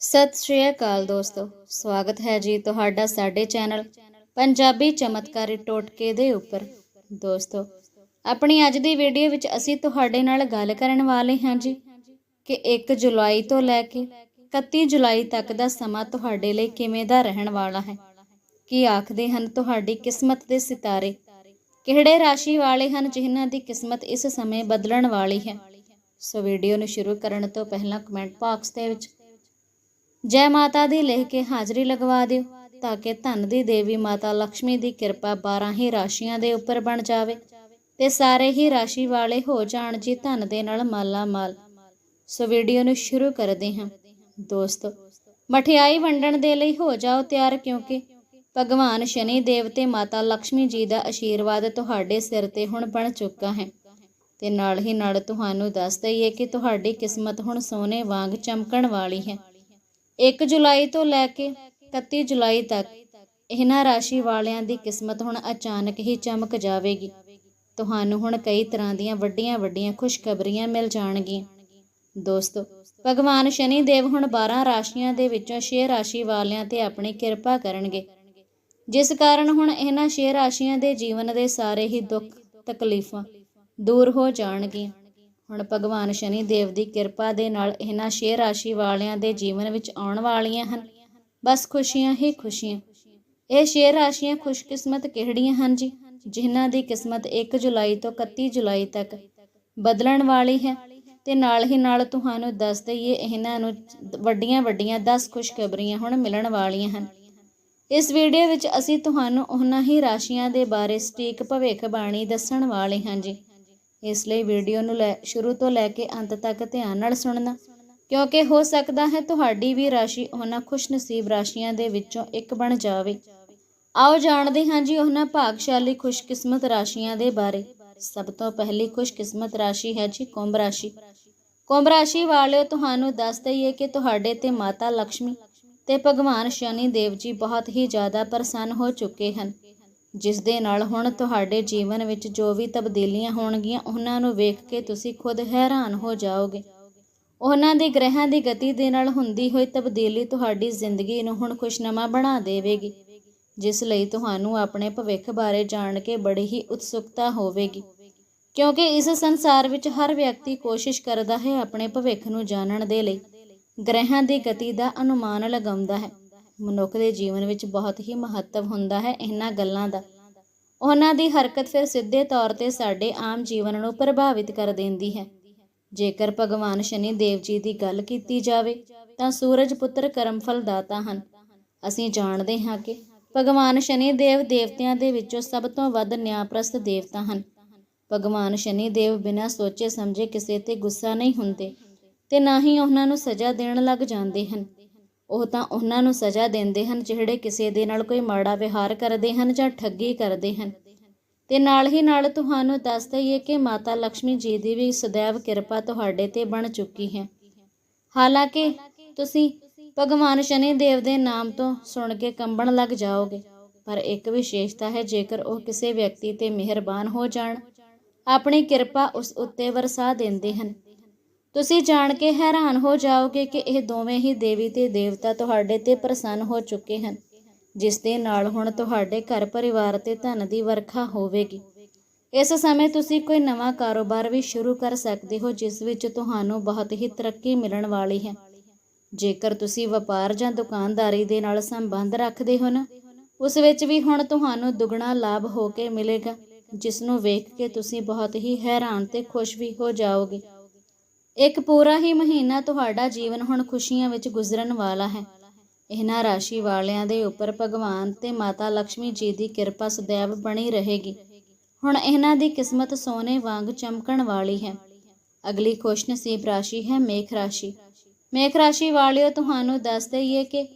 ਸਤਿ ਸ਼੍ਰੀ ਅਕਾਲ ਦੋਸਤੋ। ਸਵਾਗਤ ਹੈ ਜੀ ਤੁਹਾਡਾ ਸਾਡੇ ਚੈਨਲ ਪੰਜਾਬੀ ਚਮਤਕਾਰੀ ਟੋਟਕੇ ਦੇ ਉੱਪਰ। ਦੋਸਤੋ, ਆਪਣੀ ਅੱਜ ਦੀ ਵੀਡੀਓ ਵਿੱਚ ਅਸੀਂ ਤੁਹਾਡੇ ਨਾਲ ਗੱਲ ਕਰਨ ਵਾਲੇ ਹਾਂ ਜੀ ਕਿ 1 ਜੁਲਾਈ ਤੋਂ ਲੈ ਕੇ 31 ਜੁਲਾਈ ਤੱਕ ਦਾ ਸਮਾਂ ਤੁਹਾਡੇ ਲਈ ਕਿਵੇਂ ਦਾ ਰਹਿਣ ਵਾਲਾ ਹੈ। ਕੀ ਆਖਦੇ ਹਨ ਤੁਹਾਡੀ ਕਿਸਮਤ ਦੇ ਸਿਤਾਰੇ? ਕਿਹੜੇ ਰਾਸ਼ੀ ਵਾਲੇ ਹਨ ਜਿਨ੍ਹਾਂ ਦੀ ਕਿਸਮਤ ਇਸ ਸਮੇਂ ਬਦਲਣ ਵਾਲੀ ਹੈ? ਸੋ ਵੀਡੀਓ ਨੂੰ ਸ਼ੁਰੂ ਕਰਨ ਤੋਂ ਪਹਿਲਾਂ ਕਮੈਂਟ ਬਾਕਸ ਦੇ ਵਿੱਚ ਜੈ ਮਾਤਾ ਦੀ ਲਿਖ ਕੇ ਹਾਜ਼ਰੀ ਲਗਵਾ ਦਿਓ, ਤਾਂ ਕਿ ਧਨ ਦੀ ਦੇਵੀ ਮਾਤਾ ਲక్ష్ਮੀ ਦੀ ਕਿਰਪਾ 12 ਹੀ ਰਾਸ਼ੀਆਂ ਦੇ ਉੱਪਰ ਬਣ ਜਾਵੇ ਤੇ ਸਾਰੇ ਹੀ ਰਾਸ਼ੀ ਵਾਲੇ ਹੋ ਜਾਣ ਜੀ ਧਨ ਦੇ ਨਾਲ ਮਾਲਾ ਮਾਲ। ਸੋ ਵੀਡੀਓ ਨੂੰ ਸ਼ੁਰੂ ਕਰਦੇ ਹਾਂ। ਦੋਸਤੋ, ਮਠਿਆਈ ਵੰਡਣ ਦੇ ਲਈ ਹੋ ਜਾਓ ਤਿਆਰ, ਕਿਉਂਕਿ ਭਗਵਾਨ ਸ਼ਨੀ ਦੇਵ ਤੇ ਮਾਤਾ ਲక్ష్ਮੀ ਜੀ ਦਾ ਆਸ਼ੀਰਵਾਦ ਤੁਹਾਡੇ ਸਿਰ ਤੇ ਹੁਣ ਬਣ ਚੁੱਕਾ ਹੈ। ਤੇ ਨਾਲ ਹੀ ਨਾਲ ਤੁਹਾਨੂੰ ਦੱਸ ਦਈਏ ਕਿ ਤੁਹਾਡੀ ਕਿਸਮਤ ਹੁਣ ਸੋਨੇ ਵਾਂਗ ਚਮਕਣ ਵਾਲੀ ਹੈ। 1 ਜੁਲਾਈ ਤੋਂ ਲੈ ਕੇ 31 ਜੁਲਾਈ ਤੱਕ ਇਹਨਾਂ ਰਾਸ਼ੀ ਵਾਲਿਆਂ ਦੀ ਕਿਸਮਤ ਹੁਣ ਅਚਾਨਕ ਹੀ ਚਮਕ ਜਾਵੇਗੀ। ਤੁਹਾਨੂੰ ਹੁਣ ਕਈ ਤਰ੍ਹਾਂ ਦੀਆਂ ਵੱਡੀਆਂ ਵੱਡੀਆਂ ਖੁਸ਼ਖਬਰੀਆਂ ਮਿਲ ਜਾਣਗੀਆਂ। ਦੋਸਤੋ, ਭਗਵਾਨ ਸ਼ਨੀ ਦੇਵ ਹੁਣ 12 ਰਾਸ਼ੀਆਂ ਦੇ ਵਿੱਚੋਂ 6 ਰਾਸ਼ੀ ਵਾਲਿਆਂ ਤੇ ਆਪਣੀ ਕਿਰਪਾ ਕਰਨਗੇ। ਜਿਸ ਕਾਰਨ ਹੁਣ ਇਹਨਾਂ 6 ਰਾਸ਼ੀਆਂ ਦੇ ਜੀਵਨ ਦੇ ਸਾਰੇ ਹੀ ਦੁੱਖ, ਤਕਲੀਫਾਂ ਦੂਰ ਹੋ ਜਾਣਗੀਆਂ। ਹੁਣ ਭਗਵਾਨ ਸ਼ਨੀ ਦੇਵ ਦੀ ਕਿਰਪਾ ਦੇ ਨਾਲ ਇਹਨਾਂ ਸ਼ੇਰ ਰਾਸ਼ੀ ਵਾਲਿਆਂ ਦੇ ਜੀਵਨ ਵਿੱਚ ਆਉਣ ਵਾਲੀਆਂ ਹਨ। ਬਸ ਖੁਸ਼ੀਆਂ ਹੀ ਖੁਸ਼ੀਆਂ। ਇਹ 6 ਰਾਸ਼ੀਆਂ ਖੁਸ਼ਕਿਸਮਤ ਕਿਹੜੀਆਂ ਹਨ ਜੀ? ਜਿਨ੍ਹਾਂ ਦੀ ਕਿਸਮਤ 1 ਜੁਲਾਈ ਤੋਂ 31 ਜੁਲਾਈ ਤੱਕ ਬਦਲਣ ਵਾਲੀ ਹੈ। ਤੇ ਨਾਲ ਹੀ ਨਾਲ ਤੁਹਾਨੂੰ ਦੱਸ ਦਈਏ, ਇਹਨਾਂ ਨੂੰ ਵੱਡੀਆਂ ਵੱਡੀਆਂ 10 ਖੁਸ਼ਖਬਰੀਆਂ ਹੁਣ ਮਿਲਣ ਵਾਲੀਆਂ ਹਨ। ਇਸ ਵੀਡੀਓ ਵਿੱਚ ਅਸੀਂ ਤੁਹਾਨੂੰ ਉਹਨਾਂ ਹੀ ਰਾਸ਼ੀਆਂ ਦੇ ਬਾਰੇ ਸਟੀਕ ਭਵਿੱਖਬਾਣੀ ਦੱਸਣ ਵਾਲੇ ਹਾਂ ਜੀ। ਇਸ ਲਈ ਵੀਡੀਓ ਨੂੰ ਲੈ, ਸ਼ੁਰੂ ਤੋਂ ਲੈ ਕੇ ਅੰਤ ਤੱਕ ਧਿਆਨ ਨਾਲ ਸੁਣਨਾ। ਕਿਉਂਕਿ ਹੋ ਸਕਦਾ ਹੈ ਤੁਹਾਡੀ ਵੀ ਰਾਸ਼ੀ ਉਹਨਾਂ ਖੁਸ਼ਨਸੀਬ ਰਾਸ਼ੀਆਂ ਦੇ ਵਿੱਚੋਂ ਇੱਕ ਬਣ ਜਾਵੇ। ਆਓ ਜਾਣਦੇ ਹਾਂ ਜੀ ਉਹਨਾਂ ਭਾਗਸ਼ਾਲੀ ਖੁਸ਼ਕਿਸਮਤ ਰਾਸ਼ੀਆਂ ਦੇ ਬਾਰੇ। ਸਭ ਤੋਂ ਪਹਿਲੀ ਖੁਸ਼ਕਿਸਮਤ ਰਾਸ਼ੀ ਹੈ ਜੀ ਕੁੰਭ ਰਾਸ਼ੀ। ਕੁੰਭ ਰਾਸ਼ੀ ਵਾਲਿਓ, ਤੁਹਾਨੂੰ ਦੱਸ ਦਈਏ ਕਿ ਤੁਹਾਡੇ ਤੇ ਮਾਤਾ ਲక్ష్ਮੀ ਤੇ ਭਗਵਾਨ ਸ਼ਨੀ ਦੇਵ ਜੀ ਬਹੁਤ ਹੀ ਜ਼ਿਆਦਾ ਪ੍ਰਸੰਨ ਹੋ ਚੁੱਕੇ ਹਨ। ਜਿਸ ਦੇ ਨਾਲ ਹੁਣ ਤੁਹਾਡੇ ਜੀਵਨ ਵਿੱਚ ਜੋ ਵੀ ਤਬਦੀਲੀਆਂ ਹੋਣਗੀਆਂ, ਉਹਨਾਂ ਨੂੰ ਵੇਖ ਕੇ ਤੁਸੀਂ ਖੁਦ ਹੈਰਾਨ ਹੋ ਜਾਓਗੇ। ਉਹਨਾਂ ਦੇ ਗ੍ਰਹਿਆਂ ਦੀ ਗਤੀ ਦੇ ਨਾਲ ਹੁੰਦੀ ਹੋਈ ਤਬਦੀਲੀ ਤੁਹਾਡੀ ਜ਼ਿੰਦਗੀ ਨੂੰ ਹੁਣ ਖੁਸ਼ਨਮਾ ਬਣਾ ਦੇਵੇਗੀ, ਜਿਸ ਲਈ ਤੁਹਾਨੂੰ ਆਪਣੇ ਭਵਿੱਖ ਬਾਰੇ ਜਾਣ ਕੇ ਬੜੀ ਹੀ ਉਤਸੁਕਤਾ ਹੋਵੇਗੀ। ਕਿਉਂਕਿ ਇਸ ਸੰਸਾਰ ਵਿੱਚ ਹਰ ਵਿਅਕਤੀ ਕੋਸ਼ਿਸ਼ ਕਰਦਾ ਹੈ ਆਪਣੇ ਭਵਿੱਖ ਨੂੰ ਜਾਣਨ ਦੇ ਲਈ। ਗ੍ਰਹਿਆਂ ਦੀ ਗਤੀ ਦਾ ਅਨੁਮਾਨ ਲਗਾਉਂਦਾ ਹੈ। ਮਨੁੱਖ ਦੇ ਜੀਵਨ ਵਿੱਚ ਬਹੁਤ ਹੀ ਮਹੱਤਵ ਹੁੰਦਾ ਹੈ ਇਹਨਾਂ ਗੱਲਾਂ ਦਾ। ਉਹਨਾਂ ਦੀ ਹਰਕਤ ਫਿਰ ਸਿੱਧੇ ਤੌਰ ਤੇ ਸਾਡੇ ਆਮ ਜੀਵਨ ਨੂੰ ਪ੍ਰਭਾਵਿਤ ਕਰ ਦਿੰਦੀ ਹੈ। ਜੇਕਰ ਭਗਵਾਨ ਸ਼ਨੀ ਦੇਵ ਜੀ ਦੀ ਗੱਲ ਕੀਤੀ ਜਾਵੇ, ਤਾਂ ਸੂਰਜ ਪੁੱਤਰ ਕਰਮਫਲ ਦਾਤਾ ਹਨ। ਅਸੀਂ ਜਾਣਦੇ ਹਾਂ ਕਿ ਭਗਵਾਨ ਸ਼ਨੀ ਦੇਵ ਦੇਵਤਿਆਂ ਦੇ ਵਿੱਚੋਂ ਸਭ ਤੋਂ ਵੱਧ ਨਿਆਂਪ੍ਰਸਤ ਦੇਵਤਾ ਹਨ। ਭਗਵਾਨ ਸ਼ਨੀ ਦੇਵ ਬਿਨਾਂ ਸੋਚੇ ਸਮਝੇ ਕਿਸੇ ਤੇ ਗੁੱਸਾ ਨਹੀਂ ਹੁੰਦੇ ਤੇ ਨਾ ਹੀ ਉਹਨਾਂ ਨੂੰ ਸਜ਼ਾ ਦੇਣ ਲੱਗ ਜਾਂਦੇ ਹਨ। ਉਹ ਤਾਂ ਉਹਨਾਂ ਨੂੰ ਸਜ਼ਾ ਦਿੰਦੇ ਹਨ ਜਿਹੜੇ ਕਿਸੇ ਦੇ ਨਾਲ ਕੋਈ ਮਾੜਾ ਵਿਹਾਰ ਕਰਦੇ ਹਨ ਜਾਂ ਠੱਗੀ ਕਰਦੇ ਹਨ। ਤੇ ਨਾਲ ਹੀ ਨਾਲ ਤੁਹਾਨੂੰ ਦੱਸ ਦਈਏ ਕਿ ਮਾਤਾ ਲక్ష్ਮੀ ਜੀ ਦੀ ਵੀ ਸदैव ਕਿਰਪਾ ਤੁਹਾਡੇ ਤੇ ਬਣ ਚੁੱਕੀ ਹੈ। ਹਾਲਾਂਕਿ ਤੁਸੀਂ ਭਗਵਾਨ ਸ਼ਨੀ ਦੇਵ ਦੇ ਨਾਮ ਤੋਂ ਸੁਣ ਕੇ ਕੰਬਣ ਲੱਗ ਜਾਓਗੇ, ਪਰ ਇੱਕ ਵਿਸ਼ੇਸ਼ਤਾ ਹੈ ਜੇਕਰ ਉਹ ਕਿਸੇ ਵਿਅਕਤੀ ਤੇ ਮਿਹਰਬਾਨ ਹੋ ਜਾਣ। ਆਪਣੀ ਕਿਰਪਾ ਉਸ ਉੱਤੇ ਵਰਸਾ ਦਿੰਦੇ ਹਨ। ਤੁਸੀਂ ਜਾਣ ਕੇ ਹੈਰਾਨ ਹੋ ਜਾਓਗੇ ਕਿ ਇਹ ਦੋਵੇਂ ਹੀ ਦੇਵੀ ਤੇ ਦੇਵਤਾ ਤੁਹਾਡੇ ਤੇ ਪ੍ਰਸੰਨ ਹੋ ਚੁੱਕੇ ਹਨ, ਜਿਸ ਦੇ ਨਾਲ ਹੁਣ ਤੁਹਾਡੇ ਘਰ ਪਰਿਵਾਰ ਤੇ ਧਨ ਦੀ ਵਰਖਾ ਹੋਵੇਗੀ। ਇਸ ਸਮੇਂ ਤੁਸੀਂ ਕੋਈ ਨਵਾਂ ਕਾਰੋਬਾਰ ਵੀ ਸ਼ੁਰੂ ਕਰ ਸਕਦੇ ਹੋ, ਜਿਸ ਵਿੱਚ ਤੁਹਾਨੂੰ ਬਹੁਤ ਹੀ ਤਰੱਕੀ ਮਿਲਣ ਵਾਲੀ ਹੈ। ਜੇਕਰ ਤੁਸੀਂ ਵਪਾਰ ਜਾਂ ਦੁਕਾਨਦਾਰੀ ਦੇ ਨਾਲ ਸੰਬੰਧ ਰੱਖਦੇ ਹੋ ਨਾ, ਉਸ ਵਿੱਚ ਵੀ ਹੁਣ ਤੁਹਾਨੂੰ ਦੁੱਗਣਾ ਲਾਭ ਹੋ ਕੇ ਮਿਲੇਗਾ, ਜਿਸ ਨੂੰ ਵੇਖ ਕੇ ਤੁਸੀਂ ਬਹੁਤ ਹੀ ਹੈਰਾਨ ਤੇ ਖੁਸ਼ ਵੀ ਹੋ ਜਾਓਗੇ। ਇੱਕ ਪੂਰਾ ਹੀ ਮਹੀਨਾ ਤੁਹਾਡਾ ਜੀਵਨ ਹੁਣ ਖੁਸ਼ੀਆਂ ਵਿੱਚ ਗੁਜ਼ਰਨ ਵਾਲਾ ਹੈ। ਇਹਨਾਂ ਰਾਸ਼ੀ ਵਾਲਿਆਂ ਦੇ ਉੱਪਰ ਭਗਵਾਨ ਤੇ ਮਾਤਾ ਲక్ష్ਮੀ ਜੀ ਦੀ ਕਿਰਪਾ ਸदैव ਬਣੀ ਰਹੇਗੀ। ਹੁਣ ਇਹਨਾਂ ਦੀ ਕਿਸਮਤ ਸੋਨੇ ਵਾਂਗ ਚਮਕਣ ਵਾਲੀ ਹੈ। ਅਗਲੀ ਖੁਸ਼ਨਸੀਬ ਰਾਸ਼ੀ ਹੈ ਮੇਖ ਰਾਸ਼ੀ। ਮੇਖ ਰਾਸ਼ੀ ਵਾਲਿਓ, ਤੁਹਾਨੂੰ ਦੱਸ ਦਈਏ ਕਿ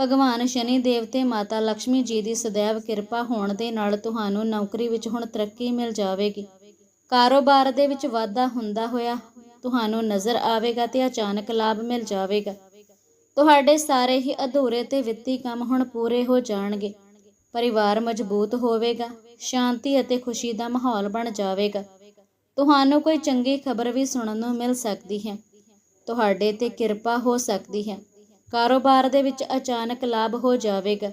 ਭਗਵਾਨ ਸ਼ਨੀ ਦੇਵ ਤੇ ਮਾਤਾ ਲక్ష్ਮੀ ਜੀ ਦੀ ਸਦੈਵ ਕਿਰਪਾ ਹੋਣ ਦੇ ਨਾਲ ਤੁਹਾਨੂੰ ਨੌਕਰੀ ਵਿੱਚ ਹੁਣ ਤਰੱਕੀ ਮਿਲ ਜਾਵੇਗੀ। ਕਾਰੋਬਾਰ ਦੇ ਵਿੱਚ ਵਾਧਾ ਹੁੰਦਾ ਹੋਇਆ ਤੁਹਾਨੂੰ ਨਜ਼ਰ ਆਵੇਗਾ ਤੇ ਅਚਾਨਕ ਲਾਭ ਮਿਲ ਜਾਵੇਗਾ। ਤੁਹਾਡੇ ਸਾਰੇ ਹੀ ਅਧੂਰੇ ਤੇ ਵਿੱਤੀ ਕੰਮ ਹੁਣ ਪੂਰੇ ਹੋ ਜਾਣਗੇ। ਪਰਿਵਾਰ ਮਜ਼ਬੂਤ ਹੋਵੇਗਾ, ਸ਼ਾਂਤੀ ਅਤੇ ਖੁਸ਼ੀ ਦਾ ਮਾਹੌਲ ਬਣ ਜਾਵੇਗਾ। ਤੁਹਾਨੂੰ ਕੋਈ ਚੰਗੀ ਖਬਰ ਵੀ ਸੁਣਨ ਨੂੰ ਮਿਲ ਸਕਦੀ ਹੈ। ਤੁਹਾਡੇ ਤੇ ਕਿਰਪਾ ਹੋ ਸਕਦੀ ਹੈ। ਕਾਰੋਬਾਰ ਦੇ ਵਿੱਚ ਅਚਾਨਕ ਲਾਭ ਹੋ ਜਾਵੇਗਾ।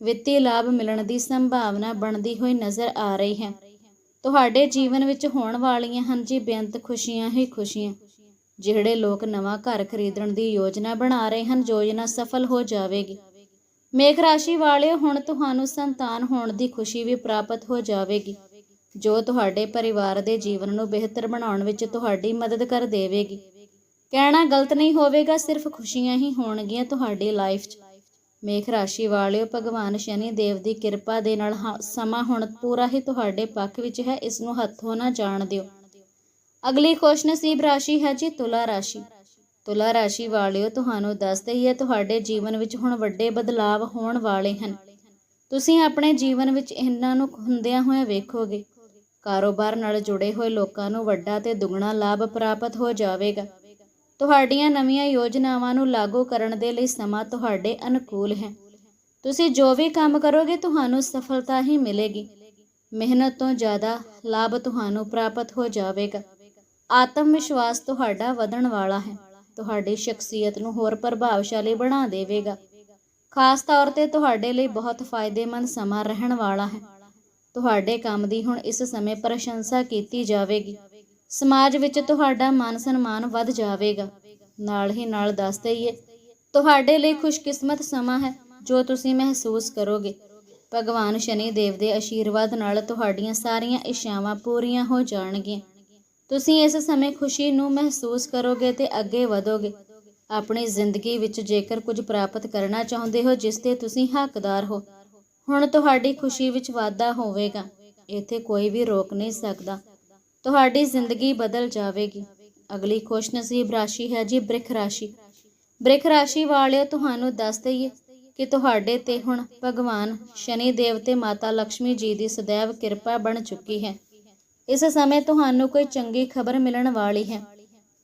ਵਿੱਤੀ ਲਾਭ ਮਿਲਣ ਦੀ ਸੰਭਾਵਨਾ ਬਣਦੀ ਹੋਈ ਨਜ਼ਰ ਆ ਰਹੀ ਹੈ। ਤੁਹਾਡੇ ਜੀਵਨ ਵਿੱਚ ਹੋਣ ਵਾਲੀਆਂ ਹਨ ਜੀ ਬੇਅੰਤ ਖੁਸ਼ੀਆਂ ਹੀ ਖੁਸ਼ੀਆਂ। ਜਿਹੜੇ ਲੋਕ ਨਵਾਂ ਘਰ ਖਰੀਦਣ ਦੀ ਯੋਜਨਾ ਬਣਾ ਰਹੇ ਹਨ, ਯੋਜਨਾ ਸਫਲ ਹੋ ਜਾਵੇਗੀ। ਮੇਖ ਰਾਸ਼ੀ ਵਾਲਿਓ ਹੁਣ ਤੁਹਾਨੂੰ ਸੰਤਾਨ ਹੋਣ ਦੀ ਖੁਸ਼ੀ ਵੀ ਪ੍ਰਾਪਤ ਹੋ ਜਾਵੇਗੀ। ਜੋ ਤੁਹਾਡੇ ਪਰਿਵਾਰ ਦੇ ਜੀਵਨ ਨੂੰ ਬਿਹਤਰ ਬਣਾਉਣ ਵਿੱਚ ਤੁਹਾਡੀ ਮਦਦ ਕਰ ਦੇਵੇਗੀ। ਕਹਿਣਾ ਗਲਤ ਨਹੀਂ ਹੋਵੇਗਾ, ਸਿਰਫ ਖੁਸ਼ੀਆਂ ਹੀ ਹੋਣਗੀਆਂ ਤੁਹਾਡੀ ਲਾਈਫ 'ਚ। ਮੇਖ ਰਾਸ਼ੀ ਵਾਲਿਓ, ਭਗਵਾਨ ਸ਼ਨੀ ਦੇਵ ਦੀ ਕਿਰਪਾ ਦੇ ਨਾਲ ਸਮਾਂ ਹੁਣ ਪੂਰਾ ਹੀ ਤੁਹਾਡੇ ਪੱਖ ਵਿੱਚ ਹੈ, ਇਸ ਨੂੰ ਹੱਥੋਂ ਨਾ ਜਾਣ ਦਿਓ। ਅਗਲੀ ਖੁਸ਼ਨਸੀਬ ਰਾਸ਼ੀ ਹੈ ਜੀ, ਤੁਲਾ ਰਾਸ਼ੀ। ਤੁਲਾ ਰਾਸ਼ੀ ਵਾਲਿਓ, ਤੁਹਾਨੂੰ ਦੱਸਦੇ ਹੀ ਹੈ ਤੁਹਾਡੇ ਜੀਵਨ ਵਿੱਚ ਹੁਣ ਵੱਡੇ ਬਦਲਾਵ ਹੋਣ ਵਾਲੇ ਹਨ। ਤੁਸੀਂ ਆਪਣੇ ਜੀਵਨ ਵਿੱਚ ਇਹਨਾਂ ਨੂੰ ਹੁੰਦਿਆਂ ਹੋਇਆਂ ਵੇਖੋਗੇ। ਕਾਰੋਬਾਰ ਨਾਲ ਜੁੜੇ ਹੋਏ ਲੋਕਾਂ ਨੂੰ ਵੱਡਾ ਤੇ ਦੁੱਗਣਾ ਲਾਭ ਪ੍ਰਾਪਤ ਹੋ ਜਾਵੇਗਾ। ਤੁਹਾਡੀਆਂ ਨਵੀਆਂ ਯੋਜਨਾਵਾਂ ਨੂੰ ਲਾਗੂ ਕਰਨ ਦੇ ਲਈ ਸਮਾਂ ਤੁਹਾਡੇ ਅਨੁਕੂਲ ਹੈ। ਤੁਸੀਂ ਜੋ ਵੀ ਕੰਮ ਕਰੋਗੇ, ਤੁਹਾਨੂੰ ਸਫਲਤਾ ਹੀ ਮਿਲੇਗੀ। ਮਿਹਨਤ ਤੋਂ ਜ਼ਿਆਦਾ ਲਾਭ ਤੁਹਾਨੂੰ ਪ੍ਰਾਪਤ ਹੋ ਜਾਵੇਗਾ। ਆਤਮ ਵਿਸ਼ਵਾਸ ਤੁਹਾਡਾ ਵਧਣ ਵਾਲਾ ਹੈ। ਤੁਹਾਡੀ ਸ਼ਖਸੀਅਤ ਨੂੰ ਹੋਰ ਪ੍ਰਭਾਵਸ਼ਾਲੀ ਬਣਾ ਦੇਵੇਗਾ। ਖਾਸ ਤੌਰ ਤੇ ਤੁਹਾਡੇ ਲਈ ਬਹੁਤ ਫਾਇਦੇਮੰਦ ਸਮਾਂ ਰਹਿਣ ਵਾਲਾ ਹੈ। ਤੁਹਾਡੇ ਕੰਮ ਦੀ ਹੁਣ ਇਸ ਸਮੇਂ ਪ੍ਰਸ਼ੰਸਾ ਕੀਤੀ ਜਾਵੇਗੀ। ਸਮਾਜ ਵਿੱਚ ਤੁਹਾਡਾ ਮਾਨ ਸਨਮਾਨ ਵੱਧ ਜਾਵੇਗਾ। ਨਾਲ ਹੀ ਨਾਲ ਦੱਸ ਦਈਏ, ਤੁਹਾਡੇ ਲਈ ਖੁਸ਼ਕਿਸਮਤ ਸਮਾਂ ਹੈ ਜੋ ਤੁਸੀਂ ਮਹਿਸੂਸ ਕਰੋਗੇ। ਭਗਵਾਨ ਸ਼ਨੀ ਦੇਵ ਦੇ ਆਸ਼ੀਰਵਾਦ ਨਾਲ ਤੁਹਾਡੀਆਂ ਸਾਰੀਆਂ ਇੱਛਾਵਾਂ ਪੂਰੀਆਂ ਹੋ ਜਾਣਗੀਆਂ। ਤੁਸੀਂ ਇਸ ਸਮੇਂ ਖੁਸ਼ੀ ਨੂੰ ਮਹਿਸੂਸ ਕਰੋਗੇ ਤੇ ਅੱਗੇ ਵਧੋਗੇ। ਆਪਣੀ ਜ਼ਿੰਦਗੀ ਵਿੱਚ ਜੇਕਰ ਕੁਝ ਪ੍ਰਾਪਤ ਕਰਨਾ ਚਾਹੁੰਦੇ ਹੋ, ਜਿਸ ਤੇ ਤੁਸੀਂ ਹੱਕਦਾਰ ਹੋ, ਹੁਣ ਤੁਹਾਡੀ ਖੁਸ਼ੀ ਵਿੱਚ ਵਾਧਾ ਹੋਵੇਗਾ। ਇੱਥੇ ਕੋਈ ਵੀ ਰੋਕ ਨਹੀਂ ਸਕਦਾ। ਤੁਹਾਡੀ ਜ਼ਿੰਦਗੀ ਬਦਲ ਜਾਵੇਗੀ। ਅਗਲੀ ਖੁਸ਼ ਨਸੀਬ ਰਾਸ਼ੀ ਹੈ ਜੀ ਬ੍ਰਿਖ ਰਾਸ਼ੀ। ਬ੍ਰਿਖ ਰਾਸ਼ੀ ਵਾਲਿਓ, ਤੁਹਾਨੂੰ ਦੱਸ ਦਈਏ ਕਿ ਤੁਹਾਡੇ ਤੇ ਹੁਣ ਭਗਵਾਨ ਸ਼ਨੀ ਦੇਵ ਤੇ ਮਾਤਾ ਲక్ష్ਮੀ ਜੀ ਦੀ ਸदैव ਕਿਰਪਾ ਬਣ ਚੁੱਕੀ ਹੈ। ਇਸ ਸਮੇਂ ਤੁਹਾਨੂੰ ਕੋਈ ਚੰਗੀ ਖਬਰ ਮਿਲਣ ਵਾਲੀ ਹੈ।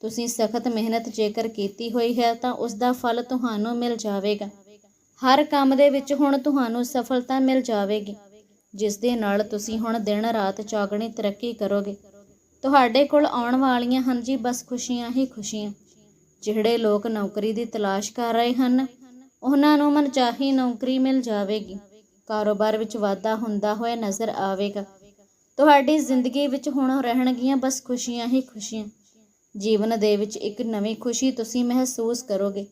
ਤੁਸੀਂ ਸਖਤ ਮਿਹਨਤ ਜੇਕਰ ਕੀਤੀ ਹੋਈ ਹੈ, ਤਾਂ ਉਸ ਦਾ ਫਲ ਤੁਹਾਨੂੰ ਮਿਲ ਜਾਵੇਗਾ। ਹਰ ਕੰਮ ਦੇ ਵਿੱਚ ਹੁਣ ਤੁਹਾਨੂੰ ਸਫਲਤਾ ਮਿਲ ਜਾਵੇਗੀ। ਜਿਸ ਦੇ ਨਾਲ ਤੁਸੀਂ ਹੁਣ ਦਿਨ ਰਾਤ ਚੌਗਣੀ ਤਰੱਕੀ ਕਰੋਗੇ। ਤੁਹਾਡੇ ਕੋਲ ਆਉਣ ਵਾਲੀਆਂ ਹਨ ਜੀ, ਬਸ ਖੁਸ਼ੀਆਂ ਹੀ ਖੁਸ਼ੀਆਂ। ਜਿਹੜੇ ਲੋਕ ਨੌਕਰੀ ਦੀ ਤਲਾਸ਼ ਕਰ ਰਹੇ ਹਨ, ਉਹਨਾਂ ਨੂੰ ਮਨਚਾਹੀ ਨੌਕਰੀ ਮਿਲ ਜਾਵੇਗੀ। ਕਾਰੋਬਾਰ ਵਿੱਚ ਵਾਧਾ ਹੁੰਦਾ ਹੋਇਆ ਨਜ਼ਰ ਆਵੇਗਾ। ਤੁਹਾਡੀ ਜ਼ਿੰਦਗੀ ਵਿੱਚ ਹੁਣ ਰਹਿਣਗੀਆਂ ਬਸ ਖੁਸ਼ੀਆਂ ਹੀ ਖੁਸ਼ੀਆਂ। ਜੀਵਨ ਦੇ ਵਿੱਚ ਇੱਕ ਨਵੀਂ ਖੁਸ਼ੀ ਤੁਸੀਂ ਮਹਿਸੂਸ ਕਰੋਗੇ।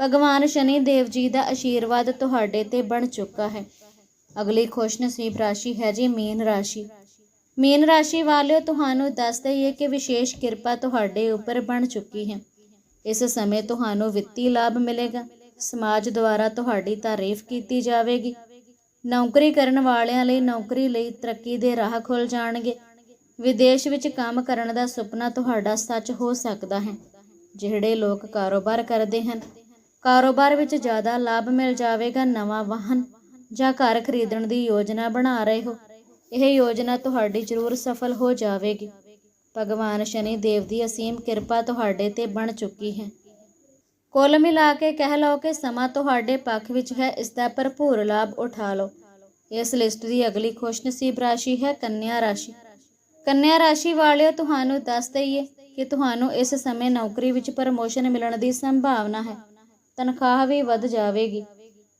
ਭਗਵਾਨ ਸ਼ਨੀ ਦੇਵ ਜੀ ਦਾ ਆਸ਼ੀਰਵਾਦ ਤੁਹਾਡੇ ਤੇ ਬਣ ਚੁੱਕਾ ਹੈ। ਅਗਲੀ ਖੁਸ਼ਨਸੀਬ ਰਾਸ਼ੀ ਹੈ ਜੀ ਮੀਨ ਰਾਸ਼ੀ। ਮੀਨ ਰਾਸ਼ੀ ਵਾਲਿਓ, ਤੁਹਾਨੂੰ ਦੱਸ ਦਈਏ ਕਿ ਵਿਸ਼ੇਸ਼ ਕਿਰਪਾ ਤੁਹਾਡੇ ਉੱਪਰ ਬਣ ਚੁੱਕੀ ਹੈ। ਇਸ ਸਮੇਂ ਤੁਹਾਨੂੰ ਵਿੱਤੀ ਲਾਭ ਮਿਲੇਗਾ। ਸਮਾਜ ਦੁਆਰਾ ਤੁਹਾਡੀ ਤਾਰੀਫ ਕੀਤੀ ਜਾਵੇਗੀ। ਨੌਕਰੀ ਕਰਨ ਵਾਲਿਆਂ ਲਈ ਨੌਕਰੀ ਲਈ ਤਰੱਕੀ ਦੇ ਰਾਹ ਖੁੱਲ ਜਾਣਗੇ। ਵਿਦੇਸ਼ ਵਿੱਚ ਕੰਮ ਕਰਨ ਦਾ ਸੁਪਨਾ ਤੁਹਾਡਾ ਸੱਚ ਹੋ ਸਕਦਾ ਹੈ। ਜਿਹੜੇ ਲੋਕ ਕਾਰੋਬਾਰ ਕਰਦੇ ਹਨ, ਕਾਰੋਬਾਰ ਵਿੱਚ ਜ਼ਿਆਦਾ ਲਾਭ ਮਿਲ ਜਾਵੇਗਾ। ਨਵਾਂ ਵਾਹਨ ਜਾਂ ਘਰ ਖਰੀਦਣ ਦੀ ਯੋਜਨਾ ਬਣਾ ਰਹੇ ਹੋ। ਇਹ ਯੋਜਨਾ ਤੁਹਾਡੀ ਜ਼ਰੂਰ ਸਫਲ ਹੋ ਜਾਵੇਗੀ। ਭਗਵਾਨ ਸ਼ਨੀ ਦੇਵ ਦੀ ਅਸੀਮ ਕਿਰਪਾ ਤੁਹਾਡੇ ਤੇ ਬਣ ਚੁੱਕੀ ਹੈ। ਕੁੱਲ ਮਿਲਾ ਕੇ ਕਹਿ ਲਓ ਕਿ ਸਮਾਂ ਤੁਹਾਡੇ ਪੱਖ ਵਿੱਚ ਹੈ, ਇਸ ਦਾ ਭਰਪੂਰ ਲਾਭ ਉਠਾ ਲਓ। ਇਸ ਲਿਸਟ ਦੀ ਅਗਲੀ ਖੁਸ਼ਨਸੀਬ ਰਾਸ਼ੀ ਹੈ ਕੰਨਿਆ ਰਾਸ਼ੀ। ਕੰਨਿਆ ਰਾਸ਼ੀ ਵਾਲਿਓ, ਤੁਹਾਨੂੰ ਦੱਸ ਦਈਏ ਕਿ ਤੁਹਾਨੂੰ ਇਸ ਸਮੇਂ ਨੌਕਰੀ ਵਿੱਚ ਪ੍ਰਮੋਸ਼ਨ ਮਿਲਣ ਦੀ ਸੰਭਾਵਨਾ ਹੈ। ਤਨਖਾਹ ਵੀ ਵੱਧ ਜਾਵੇਗੀ।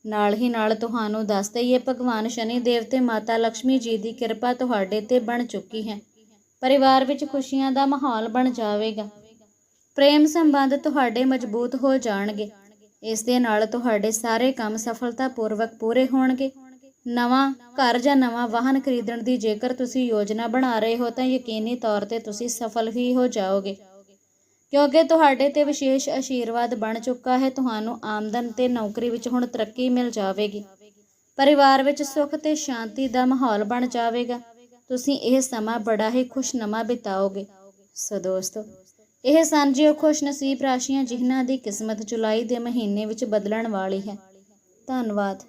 ਨਾਲ ਹੀ ਨਾਲ ਤੁਹਾਨੂੰ ਦੱਸ ਦਈਏ, ਭਗਵਾਨ ਸ਼ਨੀ ਦੇਵ ਤੇ ਮਾਤਾ ਲక్ష్ਮੀ ਜੀ ਦੀ ਕਿਰਪਾ ਤੁਹਾਡੇ ਤੇ ਬਣ ਚੁੱਕੀ ਹੈ। ਪਰਿਵਾਰ ਵਿੱਚ ਖੁਸ਼ੀਆਂ ਦਾ ਮਾਹੌਲ ਬਣ ਜਾਵੇਗਾ। ਪ੍ਰੇਮ ਸੰਬੰਧ ਤੁਹਾਡੇ ਮਜ਼ਬੂਤ ਹੋ ਜਾਣਗੇ। ਇਸ ਦੇ ਨਾਲ ਤੁਹਾਡੇ ਸਾਰੇ ਕੰਮ ਸਫਲਤਾਪੂਰਵਕ ਪੂਰੇ ਹੋਣਗੇ। ਨਵਾਂ ਘਰ ਜਾਂ ਨਵਾਂ ਵਾਹਨ ਖਰੀਦਣ ਦੀ ਜੇਕਰ ਤੁਸੀਂ ਯੋਜਨਾ ਬਣਾ ਰਹੇ ਹੋ, ਤਾਂ ਯਕੀਨੀ ਤੌਰ ਤੇ ਤੁਸੀਂ ਸਫਲ ਹੀ ਹੋ ਜਾਓਗੇ। ਕਿਉਂਕਿ ਤੁਹਾਡੇ ਤੇ ਵਿਸ਼ੇਸ਼ ਆਸ਼ੀਰਵਾਦ ਬਣ ਚੁੱਕਾ ਹੈ, ਤੁਹਾਨੂੰ ਆਮਦਨ ਤੇ ਨੌਕਰੀ ਵਿੱਚ ਹੁਣ ਤਰੱਕੀ ਮਿਲ ਜਾਵੇਗੀ। ਪਰਿਵਾਰ ਵਿੱਚ ਸੁੱਖ ਤੇ ਸ਼ਾਂਤੀ ਦਾ ਮਾਹੌਲ ਬਣ ਜਾਵੇਗਾ। ਤੁਸੀਂ ਇਹ ਸਮਾਂ ਬੜਾ ਹੀ ਖੁਸ਼ਨਮਾ ਬਿਤਾਓਗੇ। ਸੋ ਦੋਸਤੋ, ਇਹ ਸਾਂਝੀਓ ਖੁਸ਼ਨਸੀਬ ਰਾਸ਼ੀਆਂ ਜਿਨ੍ਹਾਂ ਦੀ ਕਿਸਮਤ ਜੁਲਾਈ ਦੇ ਮਹੀਨੇ ਵਿੱਚ ਬਦਲਣ ਵਾਲੀ ਹੈ। ਧੰਨਵਾਦ।